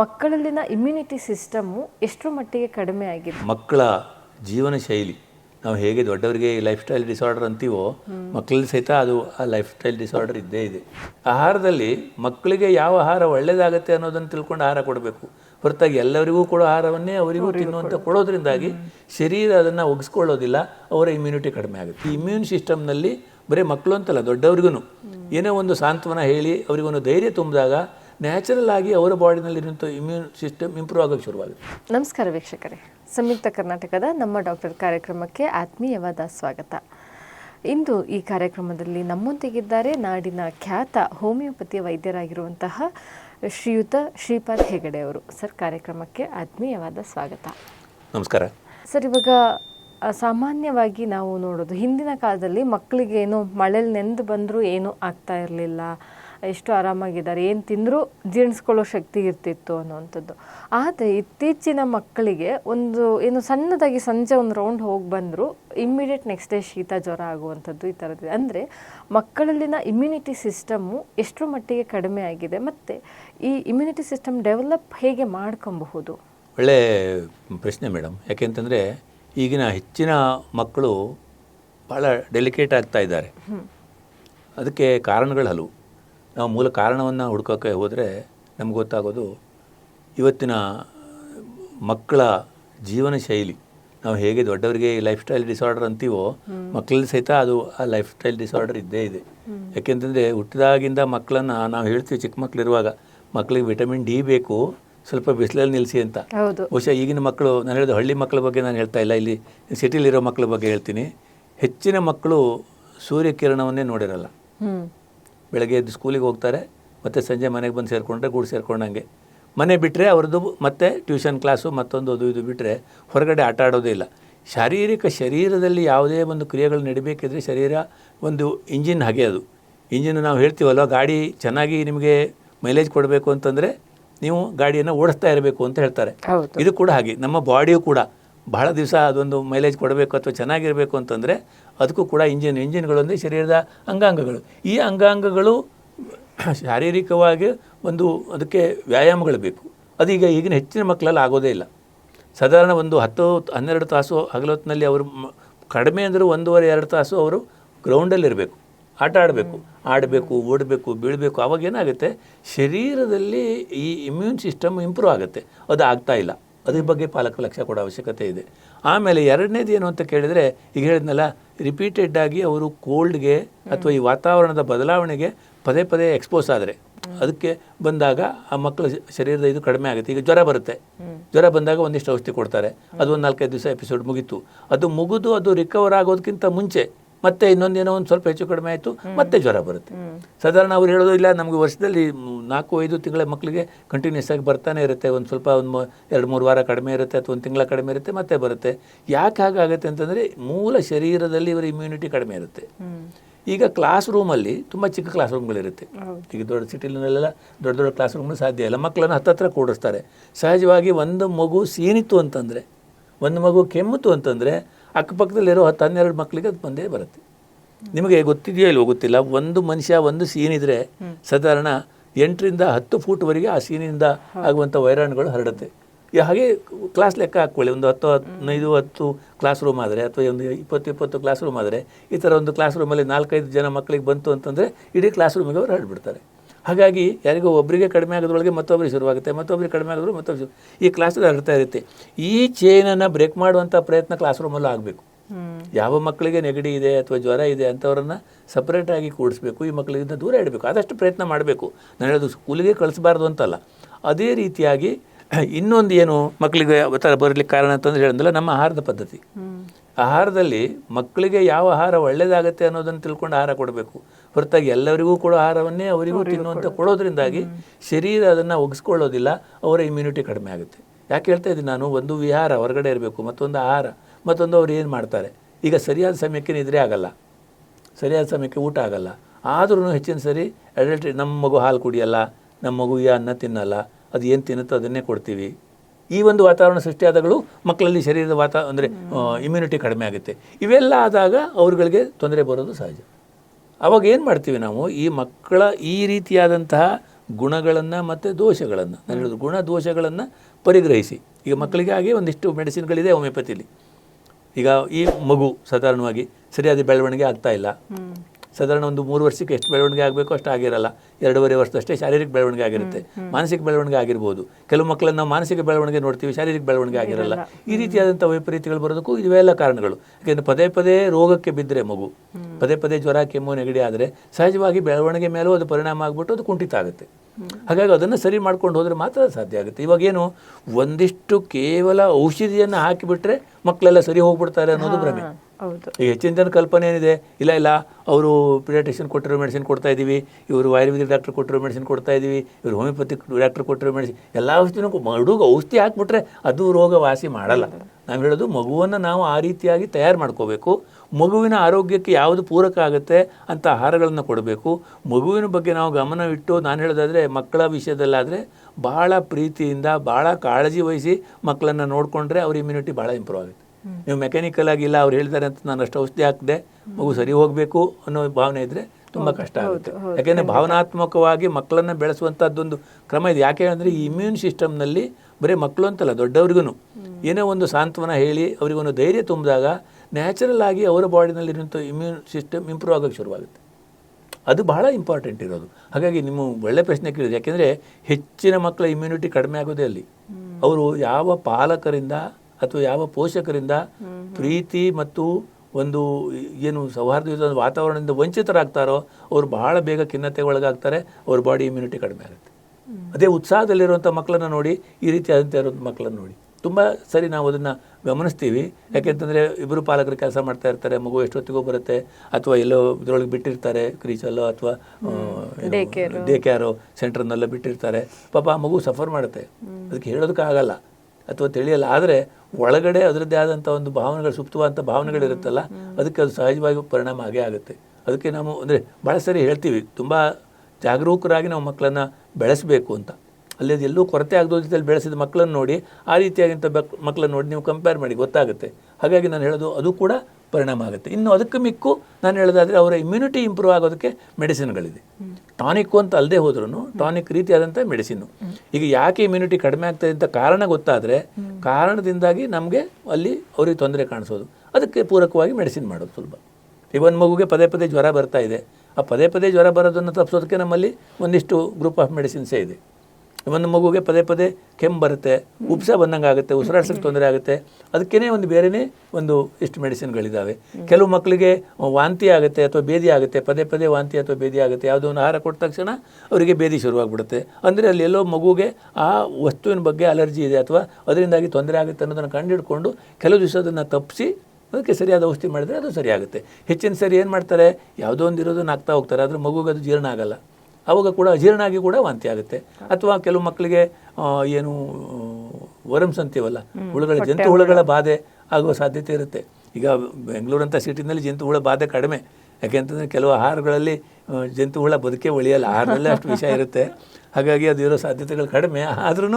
ಮಕ್ಕಳಲ್ಲಿನ immunity system ಎಷ್ಟರ ಮಟ್ಟಿಗೆ ಕಡಿಮೆ ಆಗಿದೆ? ಮಕ್ಕಳ ಜೀವನ ಶೈಲಿ ನಾವು ಹೇಗೆ ದೊಡ್ಡವರಿಗೆ ಲೈಫ್ ಸ್ಟೈಲ್ ಡಿಸಾರ್ಡರ್ ಅಂತೀವೋ ಮಕ್ಕಳಲ್ಲಿ ಸಹಿತ ಅದು ಆ ಲೈಫ್ ಸ್ಟೈಲ್ ಡಿಸಾರ್ಡರ್ ಇದ್ದೇ ಇದೆ. ಆಹಾರದಲ್ಲಿ ಮಕ್ಕಳಿಗೆ ಯಾವ ಆಹಾರ ಒಳ್ಳೆಯದಾಗತ್ತೆ ಅನ್ನೋದನ್ನು ತಿಳ್ಕೊಂಡು ಆಹಾರ ಕೊಡಬೇಕು. ಹೊರತಾಗಿ ಎಲ್ಲರಿಗೂ ಕೊಡೋ ಆಹಾರವನ್ನೇ ಅವರಿಗೂ ತಿನ್ನುವಂಥ ಕೊಡೋದ್ರಿಂದಾಗಿ ಶರೀರ ಅದನ್ನು ಒಗ್ಸ್ಕೊಳ್ಳೋದಿಲ್ಲ ಅವರ ಇಮ್ಯುನಿಟಿ ಕಡಿಮೆ ಆಗುತ್ತೆ. ಈ ಇಮ್ಯೂನ್ ಸಿಸ್ಟಮ್ನಲ್ಲಿ ಬರೀ ಮಕ್ಕಳು ಅಂತಲ್ಲ ದೊಡ್ಡವ್ರಿಗೂ ಏನೋ ಒಂದು ಸಾಂತ್ವನ ಹೇಳಿ ಅವರಿಗೊಂದು ಧೈರ್ಯ ತುಂಬಿದಾಗ ನ್ಯಾಚುರಲ್ ಆಗಿ ಅವರ ಬಾಡಿನಲ್ಲಿರುವಂಥ ಇಮ್ಯೂನ್ ಸಿಸ್ಟಮ್ ಇಂಪ್ರೂವ್ ಆಗೋಕ್ಕೆ ಶುರುವಾಗುತ್ತೆ. ನಮಸ್ಕಾರ ವೀಕ್ಷಕರೇ. ಸಂಯುಕ್ತ ಕರ್ನಾಟಕದ ನಮ್ಮ ಡಾಕ್ಟರ್ ಕಾರ್ಯಕ್ರಮಕ್ಕೆ ಆತ್ಮೀಯವಾದ ಸ್ವಾಗತ. ಇಂದು ಈ ಕಾರ್ಯಕ್ರಮದಲ್ಲಿ ನಮ್ಮೊಂದಿಗಿದ್ದಾರೆ ನಾಡಿನ ಖ್ಯಾತ ಹೋಮಿಯೋಪತಿ ವೈದ್ಯರಾಗಿರುವಂತಹ ಶ್ರೀಯುತ ಶ್ರೀಪಾದ್ ಹೆಗಡೆ ಅವರು. ಸರ್ ಕಾರ್ಯಕ್ರಮಕ್ಕೆ ಆತ್ಮೀಯವಾದ ಸ್ವಾಗತ. ನಮಸ್ಕಾರ. ಸರ್ ಇವಾಗ ಸಾಮಾನ್ಯವಾಗಿ ನಾವು ನೋಡೋದು ಹಿಂದಿನ ಕಾಲದಲ್ಲಿ ಮಕ್ಕಳಿಗೆ ಏನು ನೆಂದು ಬಂದರೂ ಏನೂ ಆಗ್ತಾ ಇರಲಿಲ್ಲ. ಎಷ್ಟು ಆರಾಮಾಗಿದ್ದಾರೆ ಏನು ತಿಂದರೂ ಜೀರ್ಣಿಸ್ಕೊಳ್ಳೋ ಶಕ್ತಿ ಇರ್ತಿತ್ತು ಅನ್ನುವಂಥದ್ದು. ಆದರೆ ಇತ್ತೀಚಿನ ಮಕ್ಕಳಿಗೆ ಒಂದು ಏನು ಸಣ್ಣದಾಗಿ ಸಂಜೆ ಒಂದು ರೌಂಡ್ ಹೋಗಿ ಬಂದರೂ ಇಮ್ಮಿಡಿಯೇಟ್ ನೆಕ್ಸ್ಟ್ ಡೇ ಶೀತ ಜ್ವರ ಆಗುವಂಥದ್ದು ಈ ಥರದ್ದು ಅಂದರೆ ಮಕ್ಕಳಲ್ಲಿನ ಇಮ್ಯುನಿಟಿ ಸಿಸ್ಟಮ್ಮು ಎಷ್ಟರ ಮಟ್ಟಿಗೆ ಕಡಿಮೆ ಆಗಿದೆ ಮತ್ತು ಈ ಇಮ್ಯುನಿಟಿ ಸಿಸ್ಟಮ್ ಡೆವಲಪ್ ಹೇಗೆ ಮಾಡ್ಕೊಬಹುದು? ಒಳ್ಳೆ ಪ್ರಶ್ನೆ ಮೇಡಮ್ ಯಾಕೆಂತಂದರೆ ಈಗಿನ ಹೆಚ್ಚಿನ ಮಕ್ಕಳು ಭಾಳ ಡೆಲಿಕೇಟ್ ಆಗ್ತಾ ಇದ್ದಾರೆ. ಅದಕ್ಕೆ ಕಾರಣಗಳು ಹಲವು. ನಾವು ಮೂಲ ಕಾರಣವನ್ನು ಹುಡ್ಕೋಕ್ಕೆ ಹೋದರೆ ನಮ್ಗೆ ಗೊತ್ತಾಗೋದು ಇವತ್ತಿನ ಮಕ್ಕಳ ಜೀವನ ಶೈಲಿ. ನಾವು ಹೇಗೆ ದೊಡ್ಡವರಿಗೆ ಲೈಫ್ ಸ್ಟೈಲ್ ಡಿಸಾರ್ಡರ್ ಅಂತೀವೋ ಮಕ್ಕಳಲ್ಲಿ ಸಹಿತ ಅದು ಆ ಲೈಫ್ ಸ್ಟೈಲ್ ಡಿಸಾರ್ಡರ್ ಇದ್ದೇ ಇದೆ. ಯಾಕೆಂತಂದರೆ ಹುಟ್ಟಿದಾಗಿಂದ ಮಕ್ಕಳನ್ನು ನಾವು ಹೇಳ್ತೀವಿ ಚಿಕ್ಕ ಮಕ್ಕಳಿರುವಾಗ ಮಕ್ಕಳಿಗೆ ವಿಟಮಿನ್ ಡಿ ಬೇಕು ಸ್ವಲ್ಪ ಬಿಸಿಲಲ್ಲಿ ನಿಲ್ಲಿಸಿ ಅಂತ. ಬಹುಶಃ ಈಗಿನ ಮಕ್ಕಳು ನಾನು ಹೇಳಿದ ಹಳ್ಳಿ ಮಕ್ಕಳ ಬಗ್ಗೆ ನಾನು ಹೇಳ್ತಾ ಇಲ್ಲ ಇಲ್ಲಿ ಸಿಟಿಲಿರೋ ಮಕ್ಕಳ ಬಗ್ಗೆ ಹೇಳ್ತೀನಿ. ಹೆಚ್ಚಿನ ಮಕ್ಕಳು ಸೂರ್ಯಕಿರಣವನ್ನೇ ನೋಡಿರಲ್ಲ. ಬೆಳಗ್ಗೆ ಎದ್ದು ಸ್ಕೂಲಿಗೆ ಹೋಗ್ತಾರೆ ಮತ್ತು ಸಂಜೆ ಮನೆಗೆ ಬಂದು ಸೇರಿಕೊಂಡ್ರೆ ಗೂಡು ಸೇರ್ಕೊಂಡಂಗೆ. ಮನೆ ಬಿಟ್ಟರೆ ಅವ್ರದ್ದು ಮತ್ತೆ ಟ್ಯೂಷನ್ ಕ್ಲಾಸು ಮತ್ತೊಂದು ಅದು ಇದು ಬಿಟ್ಟರೆ ಹೊರಗಡೆ ಆಟ ಆಡೋದೇ ಇಲ್ಲ. ಶಾರೀರಿಕ ಶರೀರದಲ್ಲಿ ಯಾವುದೇ ಒಂದು ಕ್ರಿಯೆಗಳು ನಡಿಬೇಕಿದ್ರೆ ಶರೀರ ಒಂದು ಇಂಜಿನ್ ಹಾಗೆ ಅದು. ಇಂಜಿನ್ ನಾವು ಹೇಳ್ತೀವಲ್ವ ಗಾಡಿ ಚೆನ್ನಾಗಿ ನಿಮಗೆ ಮೈಲೇಜ್ ಕೊಡಬೇಕು ಅಂತಂದರೆ ನೀವು ಗಾಡಿಯನ್ನು ಓಡಿಸ್ತಾ ಇರಬೇಕು ಅಂತ ಹೇಳ್ತಾರೆ. ಇದು ಕೂಡ ಹಾಗೆ ನಮ್ಮ ಬಾಡಿಯು ಕೂಡ. ಬಹಳ ದಿವಸ ಅದೊಂದು ಮೈಲೇಜ್ ಕೊಡಬೇಕು ಅಥವಾ ಚೆನ್ನಾಗಿರಬೇಕು ಅಂತಂದರೆ ಅದಕ್ಕೂ ಕೂಡ ಇಂಜಿನ್ ಇಂಜಿನ್ಗಳು ಅಂದರೆ ಶರೀರದ ಅಂಗಾಂಗಗಳು. ಈ ಅಂಗಾಂಗಗಳು ಶಾರೀರಿಕವಾಗಿ ಒಂದು ಅದಕ್ಕೆ ವ್ಯಾಯಾಮಗಳು ಬೇಕು. ಅದೀಗ ಈಗಿನ ಹೆಚ್ಚಿನ ಮಕ್ಕಳಲ್ಲಿ ಆಗೋದೇ ಇಲ್ಲ. ಸಾಧಾರಣ ಒಂದು ಹತ್ತು, ಹನ್ನೆರಡು ತಾಸು ಹಗಲೊತ್ತಿನಲ್ಲಿ ಅವರು ಕಡಿಮೆ ಅಂದರೂ ಒಂದೂವರೆ, ಎರಡು ತಾಸು ಅವರು ಗ್ರೌಂಡಲ್ಲಿರಬೇಕು ಆಟ ಆಡಬೇಕು. ಆಡಬೇಕು, ಓಡಬೇಕು, ಬೀಳಬೇಕು. ಅವಾಗ ಏನಾಗುತ್ತೆ? ಶರೀರದಲ್ಲಿ ಈ ಇಮ್ಯೂನ್ ಸಿಸ್ಟಮ್ ಇಂಪ್ರೂವ್ ಆಗುತ್ತೆ. ಅದು ಆಗ್ತಾ ಇಲ್ಲ. ಅದ್ರ ಬಗ್ಗೆ ಪಾಲಕರು ಲಕ್ಷ್ಯ ಕೊಡೋ ಅವಶ್ಯಕತೆ ಇದೆ. ಆಮೇಲೆ ಎರಡನೇದು ಏನು ಅಂತ ಕೇಳಿದರೆ, ಈಗ ಹೇಳಿದ್ನಲ್ಲ ರಿಪೀಟೆಡ್ ಆಗಿ ಅವರು ಕೋಲ್ಡ್ಗೆ ಅಥವಾ ಈ ವಾತಾವರಣದ ಬದಲಾವಣೆಗೆ ಪದೇ ಪದೇ ಎಕ್ಸ್ಪೋಸ್ ಆದರೆ, ಅದಕ್ಕೆ ಬಂದಾಗ ಆ ಮಕ್ಕಳ ಶರೀರದ ಇದು ಕಡಿಮೆ ಆಗುತ್ತೆ. ಈಗ ಜ್ವರ ಬರುತ್ತೆ. ಜ್ವರ ಬಂದಾಗ ಒಂದಿಷ್ಟು ಔಷಧಿ ಕೊಡ್ತಾರೆ. ಅದು ಒಂದು ನಾಲ್ಕೈದು ದಿವಸ ಎಪಿಸೋಡ್ ಮುಗೀತು. ಅದು ಮುಗಿದು ಅದು ರಿಕವರ್ ಆಗೋದಕ್ಕಿಂತ ಮುಂಚೆ ಮತ್ತೆ ಇನ್ನೊಂದೇನೋ ಒಂದು ಸ್ವಲ್ಪ ಹೆಚ್ಚು ಕಡಿಮೆ ಆಯಿತು ಮತ್ತೆ ಜ್ವರ ಬರುತ್ತೆ. ಸಾಧಾರಣ ಅವ್ರು ಹೇಳೋದು ಇಲ್ಲ ನಮಗೆ ವರ್ಷದಲ್ಲಿ ನಾಲ್ಕು ಐದು ತಿಂಗಳ ಮಕ್ಕಳಿಗೆ ಕಂಟಿನ್ಯೂಸ್ ಆಗಿ ಬರ್ತಾನೆ ಇರುತ್ತೆ. ಒಂದು ಸ್ವಲ್ಪ ಒಂದು ಎರಡು ಮೂರು ವಾರ ಕಡಿಮೆ ಇರುತ್ತೆ ಅಥವಾ ಒಂದು ತಿಂಗಳ ಕಡಿಮೆ ಇರುತ್ತೆ ಮತ್ತೆ ಬರುತ್ತೆ. ಯಾಕೆ ಹಾಗಾಗುತ್ತೆ ಅಂತಂದರೆ ಮೂಲ ಶರೀರದಲ್ಲಿ ಇವರ ಇಮ್ಯುನಿಟಿ ಕಡಿಮೆ ಇರುತ್ತೆ. ಈಗ ಕ್ಲಾಸ್ ರೂಮಲ್ಲಿ ತುಂಬ ಚಿಕ್ಕ ಕ್ಲಾಸ್ ರೂಮ್ಗಳಿರುತ್ತೆ ಈಗ ದೊಡ್ಡ ಸಿಟಿಲಿನಲ್ಲೆಲ್ಲ ದೊಡ್ಡ ದೊಡ್ಡ ಕ್ಲಾಸ್ ರೂಮ್ಗಳು ಸಾಧ್ಯ ಇಲ್ಲ. ಮಕ್ಕಳನ್ನು ಹತ್ತತ್ರ ಕೂಡಿಸ್ತಾರೆ. ಸಹಜವಾಗಿ ಒಂದು ಮಗು ಸೀನಿತು ಅಂತಂದರೆ ಒಂದು ಮಗು ಕೆಮ್ಮಿತು ಅಂತಂದರೆ ಅಕ್ಕಪಕ್ಕದಲ್ಲಿರೋ ಹತ್ತು ಹನ್ನೆರಡು ಮಕ್ಕಳಿಗೆ ಅದು ಬಂದೇ ಬರುತ್ತೆ. ನಿಮಗೆ ಗೊತ್ತಿದೆಯೋ ಇಲ್ವೋ ಗೊತ್ತಿಲ್ಲ. ಒಂದು ಮನುಷ್ಯ, ಒಂದು ಸೀನಿದ್ರೆ ಸಾಧಾರಣ ಎಂಟರಿಂದ ಹತ್ತು ಫೂಟ್ವರೆಗೆ ಆ ಸೀನಿಂದ ಆಗುವಂಥ ವೈರಾಣುಗಳು ಹರಡುತ್ತೆ. ಹಾಗೆ ಕ್ಲಾಸ್ ಲೆಕ್ಕ ಹಾಕ್ಕೊಳ್ಳಿ. ಒಂದು ಹತ್ತು, ಹದಿನೈದು, ಹತ್ತು ಕ್ಲಾಸ್ ರೂಮ್ ಆದರೆ, ಅಥವಾ ಒಂದು ಇಪ್ಪತ್ತು ಇಪ್ಪತ್ತು ಕ್ಲಾಸ್ ರೂಮ್ ಆದರೆ, ಈ ಥರ ಒಂದು ಕ್ಲಾಸ್ ರೂಮಲ್ಲಿ ನಾಲ್ಕೈದು ಜನ ಮಕ್ಕಳಿಗೆ ಬಂತು ಅಂತಂದರೆ ಇಡೀ ಕ್ಲಾಸ್ ರೂಮಿಗೆ ಅವರು ಹರಡ್ಬಿಡ್ತಾರೆ. ಹಾಗಾಗಿ ಯಾರಿಗೋ ಒಬ್ಬರಿಗೆ ಕಡಿಮೆ ಆಗೋದ್ರೊಳಗೆ ಮತ್ತೊಬ್ಬರಿಗೆ ಶುರುವಾಗುತ್ತೆ ಮತ್ತೊಬ್ಬರಿಗೆ ಕಡಿಮೆ ಆಗೋದ್ರು ಮತ್ತೊಬ್ಬರು ಶುರು ಈ ಕ್ಲಾಸಲ್ಲಿ ಹರಡ್ತಾ ಇರುತ್ತೆ. ಈ ಚೇನನ್ನು ಬ್ರೇಕ್ ಮಾಡುವಂಥ ಪ್ರಯತ್ನ ಕ್ಲಾಸ್ ರೂಮಲ್ಲೂ ಆಗಬೇಕು. ಯಾವ ಮಕ್ಕಳಿಗೆ ನೆಗಡಿ ಇದೆ ಅಥವಾ ಜ್ವರ ಇದೆ ಅಂಥವ್ರನ್ನ ಸಪ್ರೇಟಾಗಿ ಕೂಡಿಸ್ಬೇಕು ಈ ಮಕ್ಕಳಿಗಿಂತ ದೂರ ಇಡಬೇಕು. ಆದಷ್ಟು ಪ್ರಯತ್ನ ಮಾಡಬೇಕು. ನಾನು ಹೇಳೋದು ಸ್ಕೂಲಿಗೆ ಕಳಿಸಬಾರ್ದು ಅಂತಲ್ಲ. ಅದೇ ರೀತಿಯಾಗಿ ಇನ್ನೊಂದು ಏನು ಮಕ್ಕಳಿಗೆ ಬರಲಿಕ್ಕೆ ಕಾರಣ ಅಂತಂದ್ರೆ ಹೇಳಿದ್ನಲ್ಲ ನಮ್ಮ ಆಹಾರದ ಪದ್ಧತಿ. ಆಹಾರದಲ್ಲಿ ಮಕ್ಕಳಿಗೆ ಯಾವ ಆಹಾರ ಒಳ್ಳೆಯದಾಗತ್ತೆ ಅನ್ನೋದನ್ನು ತಿಳ್ಕೊಂಡು ಆಹಾರ ಕೊಡಬೇಕು. ಹೊರತಾಗಿ ಎಲ್ಲರಿಗೂ ಕೊಡೋ ಆಹಾರವನ್ನೇ ಅವರಿಗೂ ತಿನ್ನುವಂತ ಕೊಡೋದ್ರಿಂದಾಗಿ ಶರೀರ ಅದನ್ನು ಒಗ್ಸ್ಕೊಳ್ಳೋದಿಲ್ಲ ಅವರ ಇಮ್ಯುನಿಟಿ ಕಡಿಮೆ ಆಗುತ್ತೆ. ಯಾಕೆ ಹೇಳ್ತಾ ಇದ್ದೀನಿ ನಾನು? ಒಂದು ವಿಹಾರ ಹೊರಗಡೆ ಇರಬೇಕು ಮತ್ತೊಂದು ಆಹಾರ ಮತ್ತೊಂದು ಅವ್ರು ಏನು ಮಾಡ್ತಾರೆ? ಈಗ ಸರಿಯಾದ ಸಮಯಕ್ಕೆ ನಿದ್ರೆ ಆಗಲ್ಲ. ಸರಿಯಾದ ಸಮಯಕ್ಕೆ ಊಟ ಆಗಲ್ಲ. ಆದ್ರೂ ಹೆಚ್ಚಿನ ಸರಿ ಅಡಲ್ಟ್ ನಮ್ಮ ಮಗು ಹಾಲು ಕುಡಿಯಲ್ಲ ನಮ್ಮ ಮಗು ಈ ಅನ್ನ ತಿನ್ನಲ್ಲ ಅದು ಏನು ತಿನ್ನುತ್ತೋ ಅದನ್ನೇ ಕೊಡ್ತೀವಿ. ಈ ಒಂದು ವಾತಾವರಣ ಸೃಷ್ಟಿಯಾದಾಗಲೂ ಮಕ್ಕಳಲ್ಲಿ ಶರೀರದ ವಾತಾ ಅಂದರೆ ಇಮ್ಯುನಿಟಿ ಕಡಿಮೆ ಆಗುತ್ತೆ. ಇವೆಲ್ಲ ಆದಾಗ ಅವರುಗಳಿಗೆ ತೊಂದರೆ ಬರೋದು ಸಹಜ. ಅವಾಗ ಏನು ಮಾಡ್ತೀವಿ ನಾವು? ಈ ಮಕ್ಕಳ ಈ ರೀತಿಯಾದಂತಹ ಗುಣಗಳನ್ನು ಮತ್ತು ದೋಷಗಳನ್ನು, ನಾನು ಹೇಳೋದು ಗುಣ ದೋಷಗಳನ್ನು ಪರಿಗ್ರಹಿಸಿ. ಈಗ ಮಕ್ಕಳಿಗೆ ಹಾಗೆ ಒಂದಿಷ್ಟು ಮೆಡಿಸಿನ್ಗಳಿದೆ ಹೋಮಿಯೋಪತಿಲಿ ಈಗ ಈ ಮಗು ಸಾಧಾರಣವಾಗಿ ಸರಿಯಾದ ಬೆಳವಣಿಗೆ ಆಗ್ತಾ ಇಲ್ಲ. ಸಾಧಾರಣ ಒಂದು ಮೂರು ವರ್ಷಕ್ಕೆ ಎಷ್ಟು ಬೆಳವಣಿಗೆ ಆಗಬೇಕು ಅಷ್ಟು ಆಗಿರಲ್ಲ. ಎರಡೂವರೆ ವರ್ಷದಷ್ಟೇ ಶಾರೀರಿಕ ಬೆಳವಣಿಗೆ ಆಗಿರುತ್ತೆ. ಮಾನಸಿಕ ಬೆಳವಣಿಗೆ ಆಗಿರ್ಬೋದು. ಕೆಲವು ಮಕ್ಕಳನ್ನು ನಾವು ಮಾನಸಿಕ ಬೆಳವಣಿಗೆ ನೋಡ್ತೀವಿ ಶಾರೀರಿಕ ಬೆಳವಣಿಗೆ ಆಗಿರಲ್ಲ. ಈ ರೀತಿಯಾದಂಥ ವೈಪರೀತ್ಯಗಳು ಬರೋದಕ್ಕೂ ಇವೆಲ್ಲ ಕಾರಣಗಳು. ಯಾಕೆಂದರೆ ಪದೇ ಪದೇ ರೋಗಕ್ಕೆ ಬಿದ್ದರೆ ಮಗು. ಪದೇ ಪದೇ ಜ್ವರ ಕೆಮ್ಮು ನೆಗಡಿ ಆದರೆ ಸಹಜವಾಗಿ ಬೆಳವಣಿಗೆ ಮೇಲೂ ಅದು ಪರಿಣಾಮ ಆಗಿಬಿಟ್ಟು ಅದು ಕುಂಠಿತ ಆಗುತ್ತೆ. ಹಾಗಾಗಿ ಅದನ್ನು ಸರಿ ಮಾಡ್ಕೊಂಡು ಹೋದರೆ ಮಾತ್ರ ಸಾಧ್ಯ ಆಗುತ್ತೆ. ಇವಾಗೇನು ಒಂದಿಷ್ಟು ಕೇವಲ ಔಷಧಿಯನ್ನು ಹಾಕಿಬಿಟ್ರೆ ಮಕ್ಕಳೆಲ್ಲ ಸರಿ ಹೋಗ್ಬಿಡ್ತಾರೆ ಅನ್ನೋದು ಭ್ರಮೆ. ಈಗ ಹೆಚ್ಚಿನ ಜನ ಕಲ್ಪನೆ ಏನಿದೆ ಇಲ್ಲ ಇಲ್ಲ ಅವರು ಪಿಡಿಯಾಟ್ರಿಷಿಯನ್ ಕೊಟ್ಟಿರೋ ಮೆಡಿಸಿನ್ ಕೊಡ್ತಾ ಇದ್ದೀವಿ ಇವರು ಆಯುರ್ವೇದಿಕ್ ಡಾಕ್ಟರ್ ಕೊಟ್ಟಿರೋ ಮೆಡಿಸಿನ್ ಕೊಡ್ತಾ ಇದ್ದೀವಿ ಇವರು ಹೋಮಿಯೋಪತಿ ಡಾಕ್ಟರ್ ಕೊಟ್ಟಿರೋ ಮೆಡಿಸಿನ್ ಎಲ್ಲ ಔಷಧಿನೂ ಹುಡುಗ ಔಷಧಿ ಹಾಕ್ಬಿಟ್ರೆ ಅದು ರೋಗ ವಾಸಿ ಮಾಡಲ್ಲ ನಾವು ಹೇಳೋದು ಮಗುವನ್ನು ನಾವು ಆ ರೀತಿಯಾಗಿ ತಯಾರು ಮಾಡ್ಕೋಬೇಕು. ಮಗುವಿನ ಆರೋಗ್ಯಕ್ಕೆ ಯಾವುದು ಪೂರಕ ಆಗುತ್ತೆ ಅಂತ ಆಹಾರಗಳನ್ನು ಕೊಡಬೇಕು. ಮಗುವಿನ ಬಗ್ಗೆ ನಾವು ಗಮನವಿಟ್ಟು ನಾನು ಹೇಳೋದಾದರೆ ಮಕ್ಕಳ ವಿಷಯದಲ್ಲಾದರೆ ಭಾಳ ಪ್ರೀತಿಯಿಂದ ಭಾಳ ಕಾಳಜಿ ವಹಿಸಿ ಮಕ್ಕಳನ್ನು ನೋಡಿಕೊಂಡ್ರೆ ಅವ್ರ ಇಮ್ಯುನಿಟಿ ಭಾಳ ಇಂಪ್ರೂವ್ ಆಗುತ್ತೆ. ನೀವು ಮೆಕ್ಯಾನಿಕಲ್ ಆಗಿ ಇಲ್ಲ ಅವ್ರು ಹೇಳ್ತಾರೆ ಅಂತ ನಾನು ಅಷ್ಟು ಔಷಧಿ ಹಾಕಿದೆ ಮಗು ಸರಿ ಹೋಗಬೇಕು ಅನ್ನೋ ಭಾವನೆ ಇದ್ದರೆ ತುಂಬ ಕಷ್ಟ ಆಗುತ್ತೆ. ಯಾಕೆಂದರೆ ಭಾವನಾತ್ಮಕವಾಗಿ ಮಕ್ಕಳನ್ನು ಬೆಳೆಸುವಂಥದ್ದೊಂದು ಕ್ರಮ ಇದೆ. ಯಾಕೆ ಅಂದರೆ ಈ ಇಮ್ಯೂನ್ ಸಿಸ್ಟಮ್ನಲ್ಲಿ ಬರೀ ಮಕ್ಕಳು ಅಂತಲ್ಲ ದೊಡ್ಡವ್ರಿಗೂ ಏನೋ ಒಂದು ಸಾಂತ್ವನ ಹೇಳಿ, ಅವರಿಗೊಂದು ಧೈರ್ಯ ತುಂಬಿದಾಗ ನ್ಯಾಚುರಲ್ ಆಗಿ ಅವರ ಬಾಡಿನಲ್ಲಿರುವಂಥ ಇಮ್ಯೂನ್ ಸಿಸ್ಟಮ್ ಇಂಪ್ರೂವ್ ಆಗೋಕ್ಕೆ ಶುರುವಾಗುತ್ತೆ. ಅದು ಬಹಳ ಇಂಪಾರ್ಟೆಂಟ್ ಇರೋದು. ಹಾಗಾಗಿ ನಿಮ್ಮ ಒಳ್ಳೆ ಪ್ರಶ್ನೆ ಕೇಳಿದೆ ಯಾಕೆಂದರೆ ಹೆಚ್ಚಿನ ಮಕ್ಕಳ ಇಮ್ಯುನಿಟಿ ಕಡಿಮೆ ಆಗೋದೇ ಅಲ್ಲಿ. ಅವರು ಯಾವ ಪಾಲಕರಿಂದ ಅಥವಾ ಯಾವ ಪೋಷಕರಿಂದ ಪ್ರೀತಿ ಮತ್ತು ಒಂದು ಏನು ಸೌಹಾರ್ದಯುತ ವಾತಾವರಣದಿಂದ ವಂಚಿತರಾಗ್ತಾರೋ, ಅವರು ಬಹಳ ಬೇಗ ಖಿನ್ನತೆ ಒಳಗಾಗ್ತಾರೆ, ಅವ್ರ ಬಾಡಿ ಇಮ್ಯುನಿಟಿ ಕಡಿಮೆ ಆಗುತ್ತೆ. ಅದೇ ಉತ್ಸಾಹದಲ್ಲಿರುವಂಥ ಮಕ್ಕಳನ್ನು ನೋಡಿ ಈ ರೀತಿ ರೀತಿಯಾದಂಥ ಇರುವಂಥ ಮಕ್ಕಳನ್ನು ನೋಡಿ. ತುಂಬ ಸರಿ ನಾವು ಅದನ್ನು ಗಮನಿಸ್ತೀವಿ. ಯಾಕೆಂತಂದರೆ ಇಬ್ಬರು ಪಾಲಕರು ಕೆಲಸ ಮಾಡ್ತಾ ಇರ್ತಾರೆ ಮಗು ಎಷ್ಟೊತ್ತಿಗೂ ಬರುತ್ತೆ ಅಥವಾ ಎಲ್ಲೋ ಇದರೊಳಗೆ ಬಿಟ್ಟಿರ್ತಾರೆ ಕ್ರೀಚಲ್ಲೋ ಅಥವಾ ಡೇ ಕೇರೋ ಸೆಂಟರ್ನೆಲ್ಲ ಬಿಟ್ಟಿರ್ತಾರೆ. ಪಾಪ ಆ ಮಗು ಸಫರ್ ಮಾಡುತ್ತೆ. ಅದಕ್ಕೆ ಹೇಳೋದಕ್ಕಾಗಲ್ಲ ಅಥವಾ ತಿಳಿಯಲ್ಲ. ಆದರೆ ಒಳಗಡೆ ಅದರದ್ದೇ ಆದಂಥ ಒಂದು ಭಾವನೆಗಳು ಸುಪ್ತವಾದಂಥ ಭಾವನೆಗಳಿರುತ್ತಲ್ಲ ಅದಕ್ಕೆ ಅದು ಸಹಜವಾಗಿ ಪರಿಣಾಮ ಆಗೇ ಆಗುತ್ತೆ. ಅದಕ್ಕೆ ನಾವು ಅಂದರೆ ಭಾಳ ಸರಿ ಹೇಳ್ತೀವಿ. ತುಂಬ ಜಾಗರೂಕರಾಗಿ ನಾವು ಮಕ್ಕಳನ್ನು ಬೆಳೆಸಬೇಕು ಅಂತ. ಅಲ್ಲಿ ಎಲ್ಲೂ ಕೊರತೆ ಆಗದ ಬೆಳೆಸಿದ ಮಕ್ಕಳನ್ನು ನೋಡಿ ಆ ರೀತಿಯಾಗಿಂಥ ಬೆಕ್ ಮಕ್ಕಳನ್ನು ನೋಡಿ ನೀವು ಕಂಪೇರ್ ಮಾಡಿ, ಗೊತ್ತಾಗುತ್ತೆ. ಹಾಗಾಗಿ ನಾನು ಹೇಳೋದು ಅದು ಕೂಡ ಪರಿಣಾಮ ಆಗುತ್ತೆ. ಇನ್ನು ಅದಕ್ಕೆ ಮಿಕ್ಕು ನಾನು ಹೇಳೋದಾದರೆ ಅವರ ಇಮ್ಯುನಿಟಿ ಇಂಪ್ರೂವ್ ಆಗೋದಕ್ಕೆ ಮೆಡಿಸಿನ್ಗಳಿದೆ. ಟಾನಿಕ್ಕು ಅಂತ ಅಲ್ಲದೆ ಹೋದ್ರೂ ಟಾನಿಕ್ ರೀತಿಯಾದಂಥ ಮೆಡಿಸಿನ್ನು. ಈಗ ಯಾಕೆ ಇಮ್ಯುನಿಟಿ ಕಡಿಮೆ ಆಗ್ತದೆ ಅಂತ ಕಾರಣ ಗೊತ್ತಾದರೆ ಕಾರಣದಿಂದಾಗಿ ನಮಗೆ ಅಲ್ಲಿ ಅವ್ರಿಗೆ ತೊಂದರೆ ಕಾಣಿಸೋದು. ಅದಕ್ಕೆ ಪೂರಕವಾಗಿ ಮೆಡಿಸಿನ್ ಮಾಡೋದು ಸುಲಭ. ಈಗ ಒಂದು ಮಗುಗೆ ಪದೇ ಪದೇ ಜ್ವರ ಬರ್ತಾ ಇದೆ. ಆ ಪದೇ ಪದೇ ಜ್ವರ ಬರೋದನ್ನು ತಪ್ಪಿಸೋದಕ್ಕೆ ನಮ್ಮಲ್ಲಿ ಒಂದಿಷ್ಟು ಗ್ರೂಪ್ ಆಫ್ ಮೆಡಿಸಿನ್ಸೇ ಇದೆ. ಒಂದು ಮಗುಗೆ ಪದೇ ಪದೇ ಕೆಮ್ಮು ಬರುತ್ತೆ, ಉಪ್ಸ ಬಂದಂಗೆ ಆಗುತ್ತೆ ಉಸಿರಾಡ್ಸೋಕ್ಕೆ ತೊಂದರೆ ಆಗುತ್ತೆ. ಅದಕ್ಕೇ ಒಂದು ಬೇರೆಯೇ ಒಂದು ಇಷ್ಟು ಮೆಡಿಸಿನ್ಗಳಿದ್ದಾವೆ ಕೆಲವು ಮಕ್ಕಳಿಗೆ ವಾಂತಿ ಆಗುತ್ತೆ ಅಥವಾ ಬೇದಿ ಆಗುತ್ತೆ, ಪದೇ ಪದೇ ವಾಂತಿ ಅಥವಾ ಬೇದಿ ಆಗುತ್ತೆ. ಯಾವುದೋ ಒಂದು ಆಹಾರ ಕೊಟ್ಟ ತಕ್ಷಣ ಅವರಿಗೆ ಬೇದಿ ಶುರುವಾಗ್ಬಿಡುತ್ತೆ. ಅಂದರೆ ಅಲ್ಲಿ ಎಲ್ಲೋ ಮಗುಗೆ ಆ ವಸ್ತುವಿನ ಬಗ್ಗೆ ಅಲರ್ಜಿ ಇದೆ ಅಥವಾ ಅದರಿಂದಾಗಿ ತೊಂದರೆ ಆಗುತ್ತೆ ಅನ್ನೋದನ್ನು ಕಂಡುಹಿಡ್ಕೊಂಡು ಕೆಲವು ದಿವಸ ಅದನ್ನು ತಪ್ಪಿಸಿ ಅದಕ್ಕೆ ಸರಿಯಾದ ಔಷಧಿ ಮಾಡಿದ್ರೆ ಅದು ಸರಿಯಾಗುತ್ತೆ. ಹೆಚ್ಚಿನ ಸರಿ ಏನು ಮಾಡ್ತಾರೆ? ಯಾವುದೋ ಒಂದು ಇರೋದನ್ನ ಹಾಕ್ತಾ ಹೋಗ್ತಾರೆ ಆದರೆ ಮಗುಗೆ ಅದು ಜೀರ್ಣ ಆಗಲ್ಲ. ಅವಾಗ ಕೂಡ ಅಜೀರ್ಣ ಆಗಿ ಕೂಡ ವಾಂತಿ ಆಗುತ್ತೆ. ಅಥವಾ ಕೆಲವು ಮಕ್ಕಳಿಗೆ ಏನು ವರಮ್ಸ್ ಅಂತೀವಲ್ಲ ಹುಳುಗಳ ಜಂತು ಹುಳುಗಳ ಬಾಧೆ ಆಗುವ ಸಾಧ್ಯತೆ ಇರುತ್ತೆ. ಈಗ ಬೆಂಗಳೂರಂಥ ಸಿಟಿನಲ್ಲಿ ಜಂತು ಹುಳ ಬಾಧೆ ಕಡಿಮೆ. ಯಾಕೆಂತಂದರೆ ಕೆಲವು ಆಹಾರಗಳಲ್ಲಿ ಜಂತು ಹುಳ ಬದುಕೇ ಉಳಿಯಲ್ಲ. ಆಹಾರದಲ್ಲೇ ಅಷ್ಟು ವಿಷಯ ಇರುತ್ತೆ. ಹಾಗಾಗಿ ಅದು ಇರೋ ಸಾಧ್ಯತೆಗಳು ಕಡಿಮೆ. ಆದ್ರೂ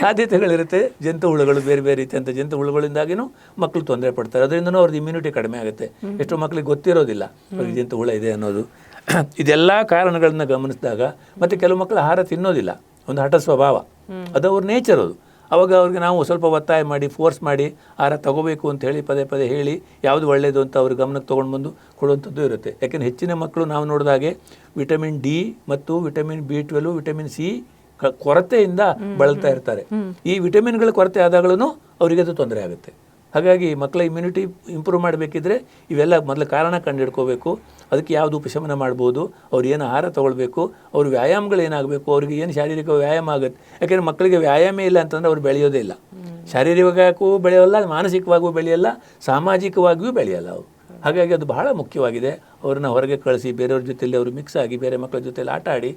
ಸಾಧ್ಯತೆಗಳಿರುತ್ತೆ. ಜಂತು ಹುಳುಗಳು ಬೇರೆ ಬೇರೆ ರೀತಿಯಂಥ ಜಂತು ಹುಳುಗಳಿಂದಾಗಿನೂ ಮಕ್ಕಳು ತೊಂದರೆ ಪಡ್ತಾರೆ. ಅದರಿಂದನೂ ಅವ್ರದ್ದು ಇಮ್ಯುನಿಟಿ ಕಡಿಮೆ ಆಗುತ್ತೆ. ಎಷ್ಟೋ ಮಕ್ಕಳಿಗೆ ಗೊತ್ತಿರೋದಿಲ್ಲ ಅವ್ರಿಗೆ ಜಂತು ಹುಳ ಇದೆ ಅನ್ನೋದು. ಇದೆಲ್ಲ ಕಾರಣಗಳನ್ನ ಗಮನಿಸಿದಾಗ ಮತ್ತೆ ಕೆಲವು ಮಕ್ಕಳು ಆಹಾರ ತಿನ್ನೋದಿಲ್ಲ. ಒಂದು ಹಠ ಸ್ವಭಾವ. ಅದು ಅವ್ರ ನೇಚರ್ ಅದು. ಅವಾಗ ಅವ್ರಿಗೆ ನಾವು ಸ್ವಲ್ಪ ಒತ್ತಾಯ ಮಾಡಿ ಫೋರ್ಸ್ ಮಾಡಿ ಆಹಾರ ತಗೋಬೇಕು ಅಂತ ಹೇಳಿ ಪದೇ ಪದೇ ಹೇಳಿ ಯಾವುದು ಒಳ್ಳೆಯದು ಅಂತ ಅವ್ರ ಗಮನಕ್ಕೆ ತೊಗೊಂಡು ಬಂದು ಕೊಡುವಂಥದ್ದು ಇರುತ್ತೆ. ಯಾಕೆಂದರೆ ಹೆಚ್ಚಿನ ಮಕ್ಕಳು ನಾವು ನೋಡಿದಾಗೆ ವಿಟಮಿನ್ ಡಿ ಮತ್ತು vitamin B twelve vitamin C ಕೊರತೆಯಿಂದ ಬಳಲ್ತಾ ಇರ್ತಾರೆ. ಈ ವಿಟಮಿನ್ಗಳ ಕೊರತೆ ಆದಾಗಲೂ ಅವರಿಗೆ ಅದು ತೊಂದರೆ ಆಗುತ್ತೆ. ಹಾಗಾಗಿ ಮಕ್ಕಳ ಇಮ್ಯುನಿಟಿ ಇಂಪ್ರೂವ್ ಮಾಡಬೇಕಿದ್ರೆ ಇವೆಲ್ಲ ಮೊದಲು ಕಾರಣ ಕಂಡುಹಿಡ್ಕೋಬೇಕು. ಅದಕ್ಕೆ ಯಾವುದು ಉಪಶಮನ ಮಾಡ್ಬೋದು, ಅವ್ರು ಏನು ಆಹಾರ ತೊಗೊಳ್ಬೇಕು, ಅವ್ರ ವ್ಯಾಯಾಮಗಳು ಏನಾಗಬೇಕು, ಅವ್ರಿಗೆ ಏನು ಶಾರೀರಿಕ ವ್ಯಾಯಾಮ ಆಗುತ್ತೆ. ಯಾಕೆಂದರೆ ಮಕ್ಕಳಿಗೆ ವ್ಯಾಯಾಮ ಇಲ್ಲ ಅಂತಂದರೆ ಅವ್ರು ಬೆಳೆಯೋದೇ ಇಲ್ಲ. ಶಾರೀರಿಕವಾಗೂ ಬೆಳೆಯೋಲ್ಲ, ಮಾನಸಿಕವಾಗೂ ಬೆಳೆಯಲ್ಲ, ಸಾಮಾಜಿಕವಾಗಿಯೂ ಬೆಳೆಯಲ್ಲ ಅವರು. ಹಾಗಾಗಿ ಅದು ಬಹಳ ಮುಖ್ಯವಾಗಿದೆ. ಅವ್ರನ್ನ ಹೊರಗೆ ಕಳಿಸಿ, ಬೇರೆಯವ್ರ ಜೊತೆಲಿ ಅವರು ಮಿಕ್ಸ್ ಆಗಿ, ಬೇರೆ ಮಕ್ಕಳ ಜೊತೆಲಿ ಆಟ ಆಡಿ,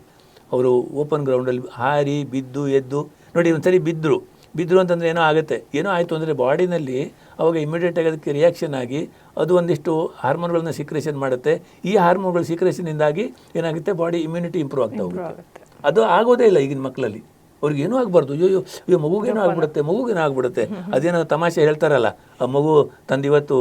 ಅವರು ಓಪನ್ ಗ್ರೌಂಡಲ್ಲಿ ಹಾರಿ, ಬಿದ್ದು, ಎದ್ದು, ನೋಡಿ ಒಂದ್ಸರಿ ಬಿದ್ದರು ಬಿದ್ದರು ಅಂತಂದರೆ ಏನೋ ಆಗುತ್ತೆ. ಏನೋ ಆಯಿತು ಅಂದರೆ ಬಾಡಿನಲ್ಲಿ ಅವಾಗ ಇಮಿಡಿಯೇಟಾಗಿ ಅದಕ್ಕೆ ರಿಯಾಕ್ಷನ್ ಆಗಿ ಅದು ಒಂದಿಷ್ಟು ಹಾರ್ಮೋನ್ಗಳನ್ನ ಸೀಕ್ರೇಷನ್ ಮಾಡುತ್ತೆ. ಈ ಹಾರ್ಮೋನ್ಗಳ ಸಿಕ್ರೇಷನಿಂದಾಗಿ ಏನಾಗುತ್ತೆ ಬಾಡಿ ಇಮ್ಯುನಿಟಿ ಇಂಪ್ರೂವ್ ಆಗ್ತಾ ಹೋಗುತ್ತೆ. ಅದು ಆಗೋದೇ ಇಲ್ಲ ಈಗಿನ ಮಕ್ಕಳಲ್ಲಿ. ಅವ್ರಿಗೆ ಏನೂ ಆಗಬಾರ್ದು. ಅಯ್ಯೋ ಅಯ್ಯೋ ಮಗುಗೇನೋ ಆಗ್ಬಿಡುತ್ತೆ ಮಗುಗೇನೋ ಆಗ್ಬಿಡುತ್ತೆ. ಅದೇನೋ ತಮಾಷೆ ಹೇಳ್ತಾರಲ್ಲ ಮಗು ತಂದು ಇವತ್ತು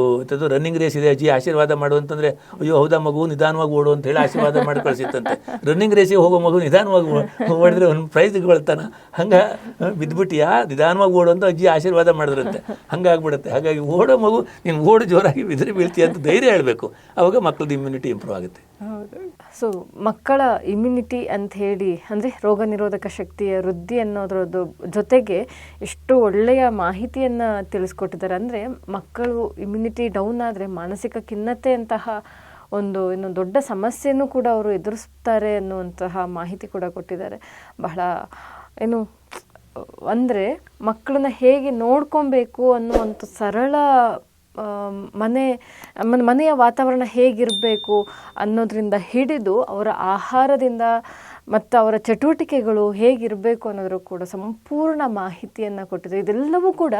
ರನ್ನಿಂಗ್ ರೇಸ್ ಇದೆ, ಅಜ್ಜಿ ಆಶೀರ್ವಾದ ಮಾಡು ಅಂತಂದರೆ, ಅಯ್ಯೋ ಹೌದಾ ಮಗು, ನಿಧಾನವಾಗಿ ಓಡು ಅಂತ ಹೇಳಿ ಆಶೀರ್ವಾದ ಮಾಡಿ ಕಳಿಸಿತ್ತಂತೆ ರನ್ನಿಂಗ್ ರೇಸಿಗೆ ಹೋಗೋ ಮಗು ನಿಧಾನವಾಗಿ ಓಡಿದ್ರೆ ಒಂದು ಪ್ರೈಸ್ ತಗೊಳ್ತಾನ. ಹಂಗೆ ಬಿದ್ದುಬಿಟ್ಟಿಯಾ ನಿಧಾನವಾಗಿ ಓಡು ಅಂತ ಅಜ್ಜಿ ಆಶೀರ್ವಾದ ಮಾಡಿದ್ರಂತೆ. ಹಂಗಾಗ್ಬಿಡುತ್ತೆ. ಹಾಗಾಗಿ ಓಡೋ ಮಗು, ನೀನು ಓಡು ಜೋರಾಗಿ ಬಿದ್ದರೆ ಬೀಳ್ತೀಯ ಅಂತ ಧೈರ್ಯ ಹೇಳಬೇಕು. ಆವಾಗ ಮಕ್ಕಳದ್ದು ಇಮ್ಯುನಿಟಿ ಇಂಪ್ರೂವ್ ಆಗುತ್ತೆ. ಸೊ ಮಕ್ಕಳ ಇಮ್ಯುನಿಟಿ ಅಂತ ಹೇಳಿ, ಅಂದರೆ ರೋಗ ನಿರೋಧಕ ಶಕ್ತಿಯ ವೃದ್ಧಿ ಅನ್ನೋದ್ರದ್ದು ಜೊತೆಗೆ ಎಷ್ಟು ಒಳ್ಳೆಯ ಮಾಹಿತಿಯನ್ನು ತಿಳಿಸ್ಕೊಟ್ಟಿದ್ದಾರೆ ಅಂದರೆ ಮಕ್ಕಳು ಇಮ್ಯುನಿಟಿ ಡೌನ್ ಆದರೆ ಮಾನಸಿಕ ಖಿನ್ನತೆಯಂತಹ ಒಂದು ಇನ್ನು ದೊಡ್ಡ ಸಮಸ್ಯೆಯನ್ನು ಕೂಡ ಅವರು ಎದುರಿಸ್ತಾರೆ ಅನ್ನುವಂತಹ ಮಾಹಿತಿ ಕೂಡ ಕೊಟ್ಟಿದ್ದಾರೆ. ಬಹಳ ಏನು ಅಂದರೆ ಮಕ್ಕಳನ್ನ ಹೇಗೆ ನೋಡ್ಕೊಬೇಕು ಅನ್ನುವಂಥ ಸರಳ ಮನೆ ಮನೆ- ಮನೆಯ ವಾತಾವರಣ ಹೇಗಿರಬೇಕು ಅನ್ನೋದರಿಂದ ಹಿಡಿದು ಅವರ ಆಹಾರದಿಂದ ಮತ್ತು ಅವರ ಚಟುವಟಿಕೆಗಳು ಹೇಗಿರಬೇಕು ಅನ್ನೋದ್ರು ಕೂಡ ಸಂಪೂರ್ಣ ಮಾಹಿತಿಯನ್ನು ಕೊಟ್ಟಿದೆ ಇದೆಲ್ಲವೂ ಕೂಡ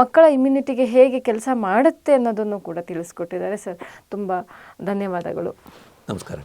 ಮಕ್ಕಳ ಇಮ್ಯುನಿಟಿಗೆ ಹೇಗೆ ಕೆಲಸ ಮಾಡುತ್ತೆ ಅನ್ನೋದನ್ನು ಕೂಡ ತಿಳಿಸ್ಕೊಟ್ಟಿದ್ದಾರೆ ಸರ್. ತುಂಬ ಧನ್ಯವಾದಗಳು. ನಮಸ್ಕಾರ.